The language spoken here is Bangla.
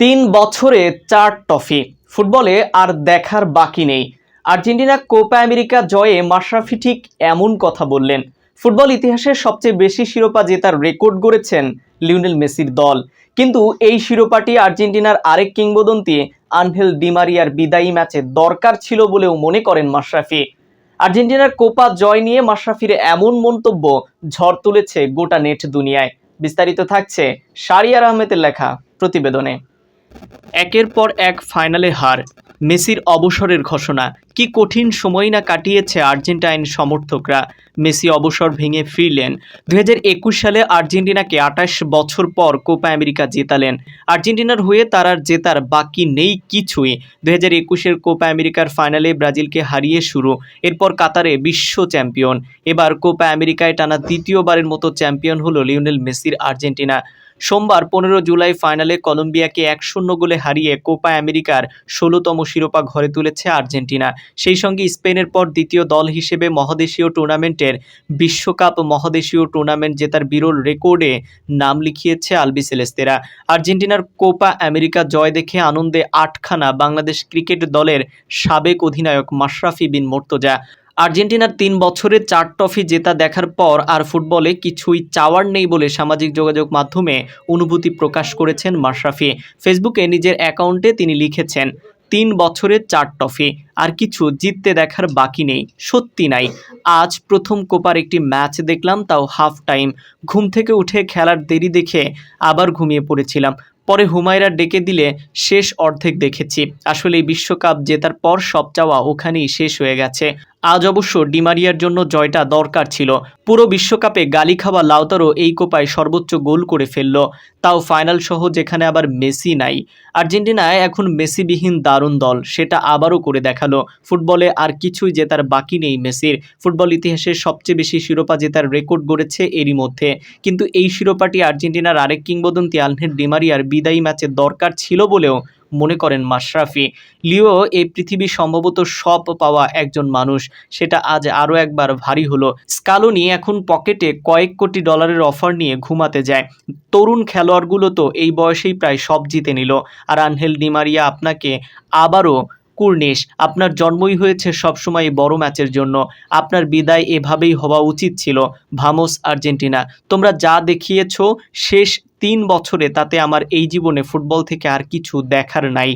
তিন বছরে চার ট্রফি। ফুটবলে আর দেখার বাকি নেই। আর্জেন্টিনা কোপা আমেরিকা জয়ে মাশরাফি ঠিক এমন কথা বললেন। ফুটবল ইতিহাসের সবচেয়ে বেশি শিরোপা জেতার রেকর্ড গড়েছেন লিওনেল মেসির দল। কিন্তু এই শিরোপাটি আর্জেন্টিনার আরেক কিংবদন্তি, আনহেল ডিমারিয়ার বিদায়ী ম্যাচে দরকার ছিল বলেও মনে করেন মাশরাফি। আর্জেন্টিনার কোপা জয় নিয়ে মাশরাফির এমন মন্তব্য ঝড় তুলেছে গোটা নেট দুনিয়ায়। বিস্তারিত থাকছে শারিয়ার আহমেদের লেখা প্রতিবেদনে। একের পর এক ফাইনালে হার, মেসির অবসরের ঘোষণা। কি কঠিন সময় না কাটিয়েছে আর্জেন্টাইন সমর্থকরা। মেসি অবসর ভেঙে ফিরলেন। দুই হাজার একুশ সালে আর্জেন্টিনাকে আঠাশ বছর পর কোপা আমেরিকা জেতালেন। আর্জেন্টিনার হয়ে তার আর জেতার বাকি নেই কিছুই। দু হাজার একুশের কোপা আমেরিকার ফাইনালে ব্রাজিলকে হারিয়ে শুরু, এরপর কাতারে বিশ্ব চ্যাম্পিয়ন। এবার কোপা আমেরিকায় টানা দ্বিতীয়বারের মতো চ্যাম্পিয়ন হলো লিওনেল মেসির আর্জেন্টিনা। সোমবার পনেরো জুলাই ফাইনালে কলম্বিয়াকে এক শূন্য গোলে হারিয়ে কোপা আমেরিকার ষোলোতম শিরোপা ঘরে তুলেছে আর্জেন্টিনা। সেই সঙ্গে স্পেনের পর দ্বিতীয় দল হিসেবে মহাদেশীয় টুর্নামেন্টের বিশ্বকাপ মহাদেশীয় টুর্নামেন্ট জেতার বিরল রেকর্ডে নাম লিখিয়েছে আলবিসেলেস্তেরা আর্জেন্টিনার কোপা আমেরিকা জয় দেখে আনন্দে আটখানা বাংলাদেশ ক্রিকেট দলের সাবেক অধিনায়ক মাশরাফি বিন মোর্তজা। আর্জেন্টিনার তিন বছরে চার ট্রফি জেতা দেখার পর আর ফুটবলে কিছুই চাওয়ার নেই বলে সামাজিক যোগাযোগ মাধ্যমে অনুভূতি প্রকাশ করেছেন মাশরাফি। ফেসবুকে নিজের অ্যাকাউন্টে তিনি লিখেছেন, তিন বছরে চার ট্রফি, আর কিছু জিততে দেখার বাকি নেই, সত্যি নাই। আজ প্রথম কোপার একটি ম্যাচ দেখলাম, তাও হাফ টাইম ঘুম থেকে উঠে খেলার দেরি দেখে আবার ঘুমিয়ে পড়েছিলাম। পরে হুমায়রা ডেকে দিলে শেষ অর্ধেক দেখেছি। আসলে বিশ্বকাপ জেতার পর সব চাওয়া ওখানেই শেষ হয়ে গেছে। আজ অবশ্য ডিমারিয়ার জন্য জয়টা দরকার ছিল। পুরো বিশ্বকাপে গালি খাওয়া লাউতারও এই কোপায় সর্বোচ্চ গোল করে ফেলল। তাও ফাইনাল সহ যেখানে আবার মেসি নাই। আর্জেন্টিনায় এখন মেসিবিহীন দারুণ দল, সেটা আবারও করে দেখাল। ফুটবলে আর কিছুই জেতার বাকি নেই মেসির। ফুটবল ইতিহাসে সবচেয়ে বেশি শিরোপা জেতার রেকর্ড গড়েছে এরই মধ্যে। কিন্তু এই শিরোপাটি আর্জেন্টিনার আরেক কিংবদন্তি আলহের ডিমারিয়ার বিদায়ী ম্যাচে দরকার ছিল বলেও মনে করেন মাশরাফি। লিও এই পৃথিবী সম্ভবত সব পাওয়া একজন মানুষ। সেটা আজ আরও একবার ভারী হলো। স্কালোনি এখন পকেটে কয়েক কোটি ডলারের অফার নিয়ে ঘুমাতে যায়। তরুণ খেলোয়াড়গুলো তো এই বয়সেই প্রায় সব জিতে নিল। আর আনহেল ডিমারিয়া আপনাকে আবারও কুর্নিশ। আপনার জন্মই হয়েছে সবসময় বড় ম্যাচের জন্য। আপনার বিদায় এভাবেই হওয়া উচিত ছিল। ভামোস আর্জেন্টিনা। তোমরা যা দেখিয়েছ শেষ তিন বছরে তাতে আমার এই জীবনে ফুটবল থেকে আর কিছু দেখার নাই।